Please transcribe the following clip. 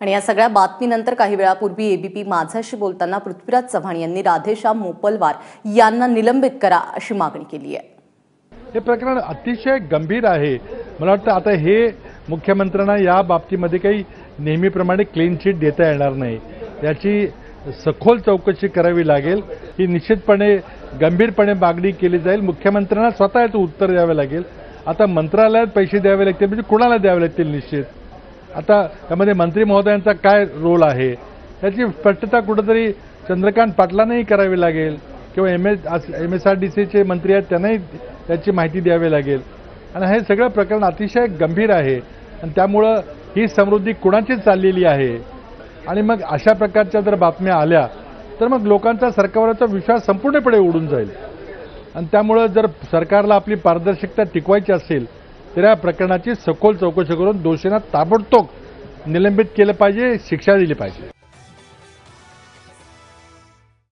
आणि या सगळ्या बातमीनंतर काही वेळापूर्वी एबीपी माझाशी बोलताना पृथ्वीराज चव्हाण यांनी राधेश्याम मोपलवार यांना निलंबित करा अशी मागणी केली आहे. हे प्रकरण अतिशय गंभीर आहे. मला वाटतं आता हे मुख्यमंत्र्यांना या बाबतीमध्ये काही नेहमीप्रमाणे क्लीन चिट देता येणार नाही. याची सखोल चौकशी करावी लागेल. ही निश्चितपणे गंभीरपणे मागणी केली जाईल. मुख्यमंत्र्यांना स्वतः याचं उत्तर द्यावं लागेल. आता मंत्रालयात पैसे द्यावे लागतील म्हणजे कुणाला द्यावे लागतील निश्चित? आता त्यामध्ये मंत्री महोदयांचा काय रोल आहे? याची स्पष्टता कुठंतरी चंद्रकांत पाटलांनाही करावी लागेल किंवा M S M S R D सीचे मंत्री आहेत त्यांनाही त्याची माहिती द्यावी लागेल. आणि हे सगळं प्रकरण अतिशय गंभीर आहे. आणि त्यामुळं ही समृद्धी कुणाची चाललेली आहे? आणि मग अशा प्रकारच्या जर बातम्या आल्या तर मग लोकांचा सरकारवरचा विश्वास संपूर्णपणे उडून जाईल. आणि त्यामुळं जर सरकारला आपली पारदर्शकता टिकवायची असेल तर या प्रकरणाची सखोल चौकशी करून दोषींना ताबडतोब निलंबित केलं पाहिजे शिक्षा दिली पाहिजे.